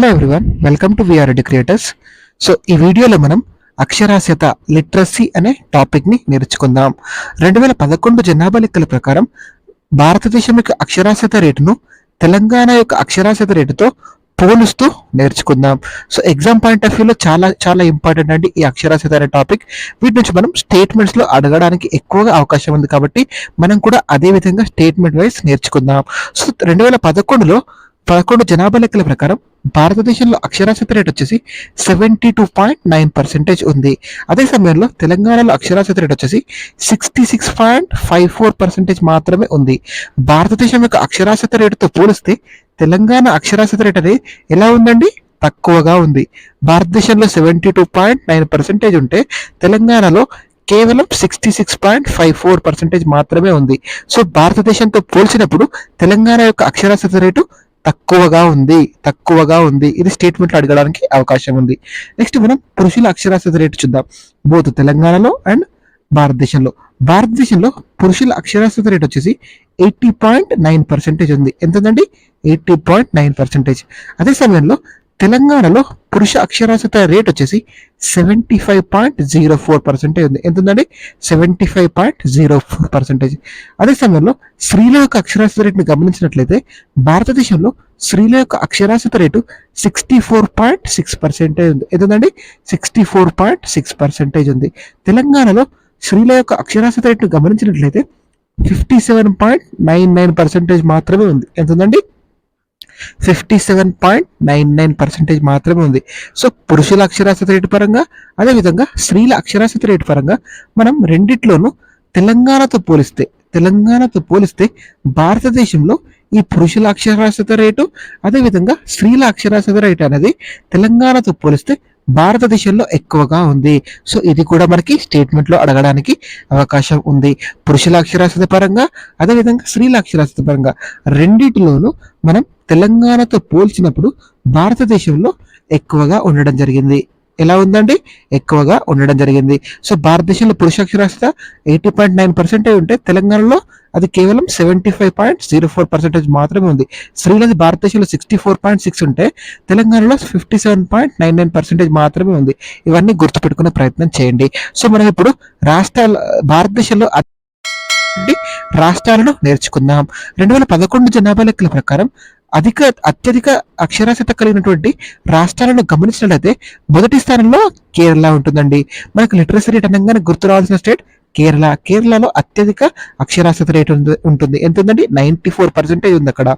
Hello everyone welcome to VRD creators so ఈ వీడియోలో మనం అక్షరాస్యత లిటరసీ అనే టాపిక్ని నేర్చుకుందాం. రెండు వేల పదకొండు జనాభా లెక్కల ప్రకారం భారతదేశం యొక్క అక్షరాస్యత రేటును తెలంగాణ యొక్క అక్షరాస్యత రేటుతో పోలుస్తూ నేర్చుకుందాం. సో ఎగ్జామ్ పాయింట్ ఆఫ్ వ్యూలో చాలా చాలా ఇంపార్టెంట్ అండి ఈ అక్షరాస్యత అనే టాపిక్ వీటి నుంచి మనం స్టేట్మెంట్స్లో అడగడానికి ఎక్కువగా అవకాశం ఉంది కాబట్టి మనం కూడా అదే విధంగా స్టేట్మెంట్ వైజ్ నేర్చుకుందాం. సో రెండు వేల పదకొండులో పదకొండు జనాభా లెక్కల ప్రకారం భారతదేశంలో అక్షరాస్యత రేట్ వచ్చేసి seventy two point nine percentage ఉంది. అదే సమయంలో తెలంగాణలో అక్షరాస్యత రేట్ వచ్చేసి sixty six point five four percentage మాత్రమే ఉంది. భారతదేశం యొక్క అక్షరాస్యత రేటుతో పోలిస్తే తెలంగాణ అక్షరాస్యత రేట్ అనేది ఎలా ఉందండి? తక్కువగా ఉంది. భారతదేశంలో seventy two point nine percentage ఉంటే తెలంగాణలో కేవలం sixty six point five four percentage మాత్రమే ఉంది. సో భారతదేశంతో పోల్చినప్పుడు తెలంగాణ యొక్క అక్షరాస్యత రేటు తక్కువగా ఉంది తక్కువగా ఉంది. ఇది స్టేట్మెంట్లో అడగడానికి అవకాశం ఉంది. నెక్స్ట్ మనం పురుషుల అక్షరాస్యత రేటు చూద్దాం. బోత్ తెలంగాణలో అండ్ భారతదేశంలో. భారతదేశంలో పురుషుల అక్షరాస్యత రేట్ వచ్చేసి ఎయిటీ పాయింట్ నైన్ పర్సెంటేజ్ ఉంది. ఎంత ఉందండి ఎయిటీ పాయింట్ నైన్ పర్సెంటేజ్ అదే సమయంలో తెలంగాణలో పురుష అక్షరాస్యత రేట్ వచ్చేసి seventy five point zero four percentage ఉంది. ఎంత ఉందండి seventy five point zero four percentage అదే సమయంలో స్త్రీల యొక్క అక్షరాస్యత రేటుని గమనించినట్లయితే భారతదేశంలో స్త్రీల యొక్క అక్షరాస్యత rate sixty four point six percentage ఉంది. ఎంత sixty four point six percentage ఉంది. తెలంగాణలో స్త్రీల యొక్క అక్షరాస్యత రేటును గమనించినట్లయితే fifty seven point nine nine percentage మాత్రమే ఉంది. ఎంత ఉందండి fifty seven point nine nine percentage మాత్రమే ఉంది. సో పురుషుల అక్షరాస్యత రేటు పరంగా అదేవిధంగా స్త్రీల అక్షరాస్యత రేటు పరంగా మనం రెండిట్లోనూ తెలంగాణతో పోలిస్తే తెలంగాణతో పోలిస్తే భారతదేశంలో ఈ పురుషుల అక్షరాస్యత రేటు అదేవిధంగా స్త్రీల అక్షరాస్యత రేటు అనేది తెలంగాణతో పోలిస్తే భారతదేశంలో ఎక్కువగా ఉంది. సో ఇది కూడా మనకి స్టేట్మెంట్లో అడగడానికి అవకాశం ఉంది. పురుషుల అక్షరాస్యత పరంగా అదేవిధంగా స్త్రీల అక్షరాస్యత పరంగా రెండింటిలోనూ మనం తెలంగాణతో పోల్చినప్పుడు భారతదేశంలో ఎక్కువగా ఉండడం జరిగింది. ఎలా ఉందండి? ఎక్కువగా ఉండడం జరిగింది. సో భారతదేశంలో పురుష అక్షరాస్యత ఎయిటీ పాయింట్ నైన్ పర్సెంటేజ్ ఉంటే తెలంగాణలో అది కేవలం seventy five point zero four percentage మాత్రమే ఉంది. స్త్రీలది భారతదేశంలో సిక్స్టీ ఫోర్ పాయింట్ సిక్స్ ఉంటే తెలంగాణలో fifty seven point nine nine percentage మాత్రమే ఉంది. ఇవన్నీ గుర్తుపెట్టుకునే ప్రయత్నం చేయండి. సో మనం ఇప్పుడు రాష్ట్రాల భారతదేశంలో రాష్ట్రాలను నేర్చుకుందాం. రెండు వేల పదకొండు జనాభా లెక్కల ప్రకారం అధిక అత్యధిక అక్షరాస్యత కలిగినటువంటి రాష్ట్రాలను గమనించినట్లయితే మొదటి స్థానంలో కేరళ ఉంటుందండి. మనకు లిటరసీ రేట్ అనగానే గుర్తు రావాల్సిన స్టేట్ కేరళ. కేరళలో అత్యధిక అక్షరాస్యత రేట్ ఉంది ఉంటుంది. ఎంత ఉందండి నైంటీ ఫోర్ పర్సెంటేజ్ ఉంది అక్కడ.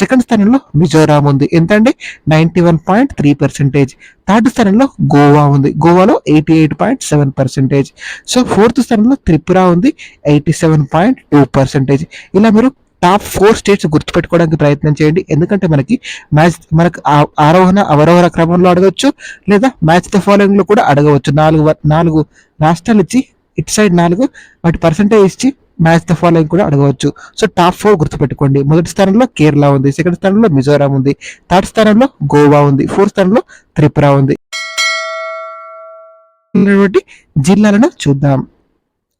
సెకండ్ స్థానంలో మిజోరాం ఉంది. ఎంత అండి ninety one point three percentage. Third స్థానంలో గోవా ఉంది. గోవాలో eighty eight point seven percentage. So fourth స్థానంలో త్రిపుర ఉంది. Eighty seven point two percentage. ఇలా మీరు టాప్ ఫోర్ స్టేట్స్ గుర్తుపెట్టుకోవడానికి ప్రయత్నం చేయండి. ఎందుకంటే మనకి మ్యాచ్ మనకు ఆ- ఆరోహణ అవరోహణ క్రమంలో అడగవచ్చు లేదా మ్యాచ్ ద ఫాలోయింగ్లో కూడా అడగవచ్చు. నాలుగు నాలుగు రాష్ట్రాలు ఇచ్చి ఇటు సైడ్ నాలుగు వాటి పర్సంటేజ్ ఇచ్చి మ్యాచ్ ద ఫాలోయింగ్ కూడా అడగవచ్చు. సో టాప్ ఫోర్ గుర్తుపెట్టుకోండి. మొదటి స్థానంలో కేరళ ఉంది సెకండ్ స్థానంలో మిజోరాం ఉంది థర్డ్ స్థానంలో గోవా ఉంది ఫోర్త్ స్థానంలో త్రిపుర ఉంది. జిల్లాలను చూద్దాం.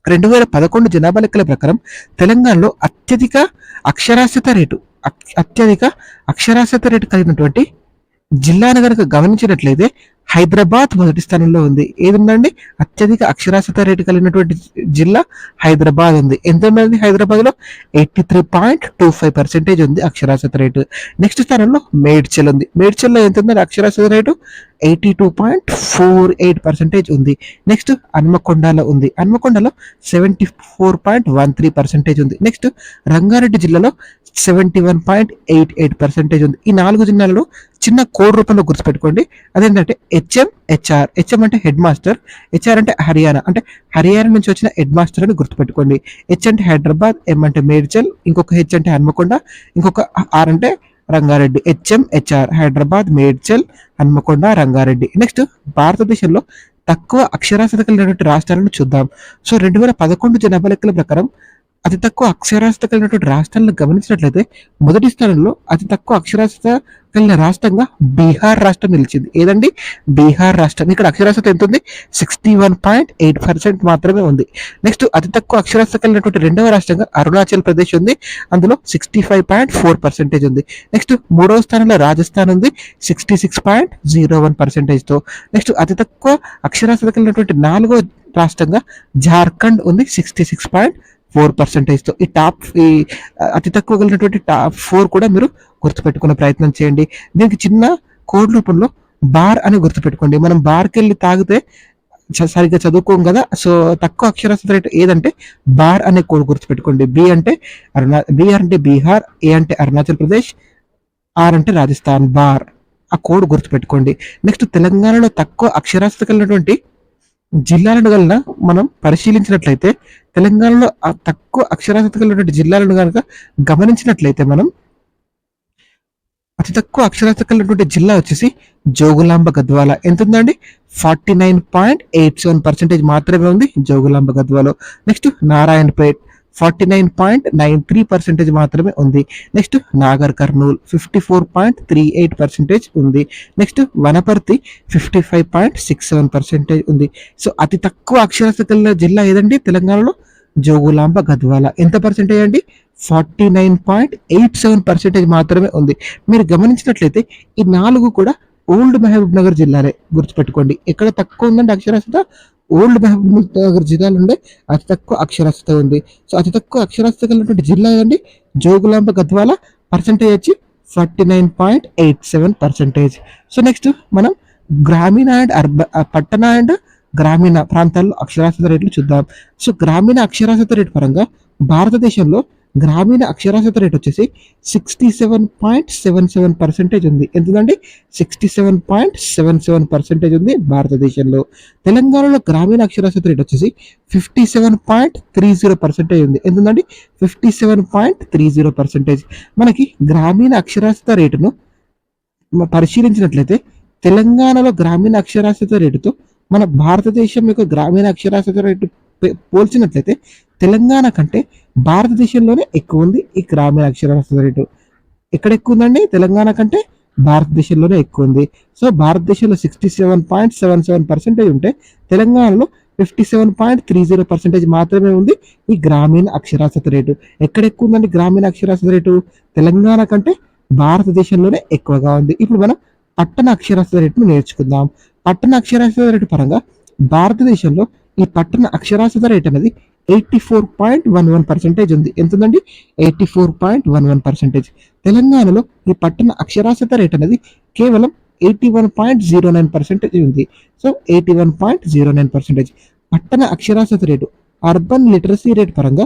రెండు వేల పదకొండు జనాభా లెక్కల ప్రకారం తెలంగాణలో అత్యధిక అక్షరాస్యత రేటు అత్యధిక అక్షరాస్యత రేటు కలిగినటువంటి జిల్లాను కనుక గమనించినట్లయితే హైదరాబాద్ మొదటి స్థానంలో ఉంది. ఏది ఉందండి? అత్యధిక అక్షరాస్యత రేటు కలిగినటువంటి జిల్లా హైదరాబాద్ ఉంది. ఎంత ఉందండి హైదరాబాద్లో eighty three point two five percentage ఉంది అక్షరాస్యత రేటు. నెక్స్ట్ స్థానంలో మేడ్చల్ ఉంది. మేడ్చల్లో ఎంత ఉందండి అక్షరాస్యత rate? Eighty two point four eight percentage ఉంది. నెక్స్ట్ హన్మకొండలో ఉంది. హన్మకొండలో seventy four point one three percentage ఉంది. నెక్స్ట్ రంగారెడ్డి జిల్లాలో seventy one point eight eight percentage ఉంది. ఈ నాలుగు జిల్లాలలో చిన్న కోడ్ రూపంలో గుర్తుపెట్టుకోండి. అదేంటంటే హెచ్ఎం హెచ్ఆర్ హెచ్ఎం అంటే హెడ్ మాస్టర్ హెచ్ఆర్ అంటే హర్యానా అంటే హర్యానా నుంచి వచ్చిన హెడ్ మాస్టర్ అని గుర్తుపెట్టుకోండి. హెచ్ అంటే హైదరాబాద్ ఎం అంటే మేడ్చల్ ఇంకొక హెచ్ అంటే హన్మకొండ ఇంకొక ఆర్ అంటే Rangareddy. HM HR Hyderabad Medchal Hanamkonda Rangareddy. Next భారతదేశంలో తక్కువ అక్షరాస్యత కలిగినటువంటి రాష్ట్రాలను చూద్దాం. సో రెండు వేల పదకొండు జనాభా లెక్కల ప్రకారం అతి తక్కువ అక్షరాస్యత కలిగినటువంటి రాష్ట్రాలను గమనించినట్లయితే మొదటి స్థానంలో అతి తక్కువ అక్షరాస్యత కలిగిన రాష్ట్రంగా బీహార్ రాష్ట్రం నిలిచింది. ఏదండి? బీహార్ రాష్ట్రం. ఇక్కడ అక్షరాస్యత ఎంత ఉంది sixty one point eight percent మాత్రమే ఉంది. నెక్స్ట్ అతి తక్కువ అక్షరాస్యత కలిగినటువంటి రెండవ రాష్ట్రంగా అరుణాచల్ ప్రదేశ్ ఉంది. అందులో sixty five point four percentage ఉంది. నెక్స్ట్ మూడవ స్థానంలో రాజస్థాన్ ఉంది. Sixty six point zero one పర్సెంటేజ్తో next అతి తక్కువ అక్షరాస్యత కలిగినటువంటి నాలుగో రాష్ట్రంగా జార్ఖండ్ ఉంది. సిక్స్టీ సిక్స్ పాయింట్ ఫోర్ పర్సెంటేజ్తో ఈ టాప్ ఈ అతి తక్కువ కలిగినటువంటి టాప్ ఫోర్ కూడా మీరు గుర్తుపెట్టుకునే ప్రయత్నం చేయండి. దీనికి చిన్న కోడ్ రూపంలో బార్ అని గుర్తుపెట్టుకోండి. మనం బార్కి వెళ్ళి తాగితే సరిగ్గా చదువుకోం కదా. సో తక్కువ అక్షరాస్యత రేట్ ఏదంటే బార్ అనే కోడ్ గుర్తుపెట్టుకోండి. బి అంటే అరుణా బి అంటే బీహార్ ఏ అంటే అరుణాచల్ ప్రదేశ్ ఆర్ అంటే రాజస్థాన్ బార్. ఆ కోడ్ గుర్తుపెట్టుకోండి. నెక్స్ట్ తెలంగాణలో తక్కువ అక్షరాస్యత కలిగినటువంటి జిల్లాలను గలన మనం పరిశీలించినట్లయితే తెలంగాణలో తక్కువ అక్షరాస్యత కలిగినటువంటి జిల్లాలను కనుక గమనించినట్లయితే మనం అతి తక్కువ అక్షరాస్యత కలిగినటువంటి జిల్లా వచ్చేసి జోగులాంబ గద్వాల. ఎంత ఉందండి forty nine point eight seven percentage మాత్రమే ఉంది Jogulamba గద్వాలో. Next Narayanpet. Forty nine point nine three percentage మాత్రమే ఉంది. Next Nagar Kurnool fifty four point three eight percentage ఉంది. Next Wanaparthy fifty five point six seven percentage ఉంది. So అతి తక్కువ అక్షరాస్యత కలిగిన జిల్లా ఏదండి? తెలంగాణలో జోగులాంబ గద్వాల. ఎంత పర్సెంటేజ్ అండి? Forty nine point eight seven percentage మాత్రమే ఉంది. మీరు గమనించినట్లయితే ఈ నాలుగు కూడా ఓల్డ్ మహబూబ్ నగర్ జిల్లాలే గుర్తుపెట్టుకోండి. ఎక్కడ తక్కువ ఉందంటే అక్షరాస్యత ఓల్డ్ మహబూబ్ నగర్ జిల్లాలో ఉండే అతి తక్కువ అక్షరాస్యత ఉంది. సో అతి తక్కువ అక్షరాస్యత కలిగినటువంటి జిల్లా ఏదండి? జోగులాంబ గద్వాల పర్సెంటేజ్ వచ్చి forty nine point eight seven percentage so next మనం గ్రామీణ అండ్ అర్బ పట్టణ అండ్ గ్రామీణ ప్రాంతాల్లో అక్షరాస్యత రేట్లు చూద్దాం. సో గ్రామీణ అక్షరాస్యత రేటు పరంగా భారతదేశంలో గ్రామీణ అక్షరాస్యత రేట్ వచ్చేసి sixty seven point seven seven percentage ఉంది. ఎంతుందండి sixty seven point seven seven percentage ఉంది భారతదేశంలో. తెలంగాణలో గ్రామీణ అక్షరాస్యత రేట్ వచ్చేసి fifty seven point three zero percentage ఉంది. ఎంతుందండి fifty seven point three zero percentage మనకి గ్రామీణ అక్షరాస్యత రేటును పరిశీలించినట్లయితే తెలంగాణలో గ్రామీణ అక్షరాస్యత రేటుతో మన భారతదేశం యొక్క గ్రామీణ అక్షరాస్యత రేటు పోల్చినట్లయితే తెలంగాణ కంటే భారతదేశంలోనే ఎక్కువ ఉంది ఈ గ్రామీణ అక్షరాస్యత రేటు. ఎక్కడ ఎక్కువ ఉందండి తెలంగాణ కంటే భారతదేశంలోనే ఎక్కువ ఉంది సో భారతదేశంలో sixty seven point seven seven percentage ఉంటే తెలంగాణలో fifty seven point three zero percentage మాత్రమే ఉంది ఈ గ్రామీణ అక్షరాస్యత రేటు. ఎక్కడ ఎక్కువ ఉందండి గ్రామీణ అక్షరాస్యత రేటు? తెలంగాణ కంటే భారతదేశంలోనే ఎక్కువగా ఉంది. ఇప్పుడు మనం పట్టణ అక్షరాస్యత రేటును నేర్చుకుందాం. పట్టణ అక్షరాస్యత రేటు పరంగా భారతదేశంలో ఈ పట్టణ అక్షరాస్యత రేట్ అనేది eighty four point one one percentage ఉంది. ఎంత ఉందండి eighty four point one one percentage. తెలంగాణలో ఈ పట్టణ అక్షరాస్యత రేట్ అనేది కేవలం eighty one point zero nine percentage ఉంది. So eighty one point zero nine percentage. పట్టణ అక్షరాస్యత రేటు అర్బన్ లిటరసీ రేట్ పరంగా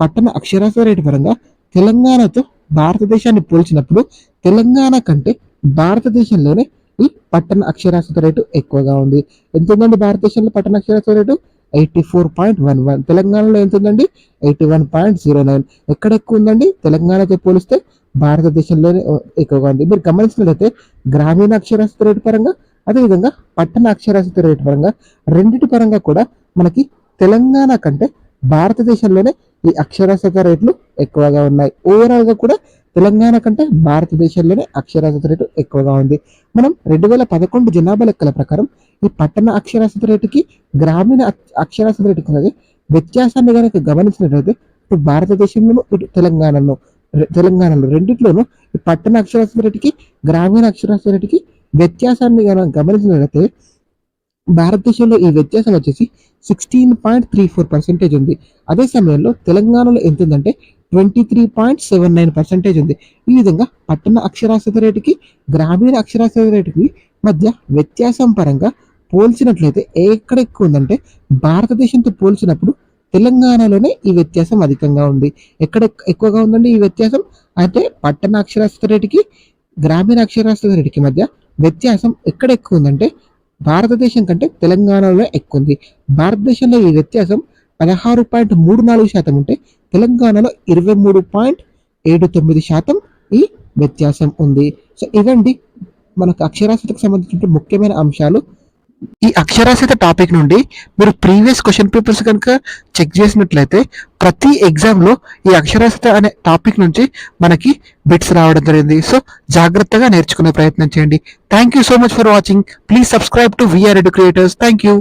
పట్టణ అక్షరాస్యత రేటు పరంగా తెలంగాణతో భారతదేశాన్ని పోల్చినప్పుడు తెలంగాణ కంటే భారతదేశంలోనే ఈ పట్టణ అక్షరాస్యత రేటు ఎక్కువగా ఉంది. ఎంత ఉందండి భారతదేశంలో పట్టణ అక్షరాస్యత rate? Eighty four point one one తెలంగాణలో ఎంత ఉందండి eighty one point zero nine ఎక్కడ ఎక్కువ ఉందండి తెలంగాణతో పోలిస్తే భారతదేశంలోనే ఎక్కువగా ఉంది మీరు గమనించినట్లయితే గ్రామీణ అక్షరాస్యత రేటు పరంగా అదేవిధంగా పట్టణ అక్షరాస్యత రేటు పరంగా రెండింటి పరంగా కూడా మనకి తెలంగాణ కంటే భారతదేశంలోనే ఈ అక్షరాస్యత రేట్లు ఎక్కువగా ఉన్నాయి. ఓవరాల్గా కూడా తెలంగాణ కంటే భారతదేశంలోనే అక్షరాస్యత రేటు ఎక్కువగా ఉంది. మనం రెండు వేల పదకొండు జనాభా లెక్కల ప్రకారం ఈ పట్టణ అక్షరాస్యత రేటుకి గ్రామీణ అక్షరాస్యత రేటుకి ఉన్నది. వ్యత్యాసాన్ని కనుక గమనించినట్లయితే ఇటు భారతదేశంలోనూ ఇటు తెలంగాణలో తెలంగాణలో రెండిట్లోనూ ఈ పట్టణ అక్షరాస్యత రేటుకి గ్రామీణ అక్షరాస్యత రేటుకి వ్యత్యాసాన్ని కనుక గమనించినట్లయితే భారతదేశంలో ఈ వ్యత్యాసం వచ్చేసి sixteen point three four percentage ఉంది. అదే సమయంలో తెలంగాణలో ఎంత ఉందంటే twenty three point seven nine percentage ఉంది. ఈ విధంగా పట్టణ అక్షరాస్యత రేటుకి గ్రామీణ అక్షరాస్యత రేటుకి మధ్య వ్యత్యాసం పరంగా పోల్చినట్లయితే ఎక్కడ ఎక్కువ ఉందంటే భారతదేశంతో పోల్చినప్పుడు తెలంగాణలోనే ఈ వ్యత్యాసం అధికంగా ఉంది. ఎక్కడ ఎక్కువగా ఉందండి ఈ వ్యత్యాసం? అంటే పట్టణ అక్షరాస్యత రేటుకి గ్రామీణ అక్షరాస్యత రేటుకి మధ్య వ్యత్యాసం ఎక్కడ ఎక్కువ ఉందంటే భారతదేశం కంటే తెలంగాణలో ఎక్కువ ఉంది. భారతదేశంలో ఈ వ్యత్యాసం పదహారు పాయింట్ మూడు నాలుగు శాతం ఉంటే తెలంగాణలో ఇరవై మూడు పాయింట్ ఏడు తొమ్మిది శాతం ఈ వ్యత్యాసం ఉంది. సో ఇవండి మనకు అక్షరాస్యతకు సంబంధించిన ముఖ్యమైన అంశాలు. ఈ అక్షరాస్యత టాపిక్ నుండి మీరు ప్రీవియస్ క్వశ్చన్ పేపర్స్ కనుక చెక్ చేసినట్లయితే ప్రతి ఎగ్జామ్లో ఈ అక్షరాస్యత అనే టాపిక్ నుంచి మనకి బిట్స్ రావడం జరిగింది. సో జాగ్రత్తగా నేర్చుకునే ప్రయత్నం చేయండి. Thank you so much for watching please subscribe to VR EduCreators thank you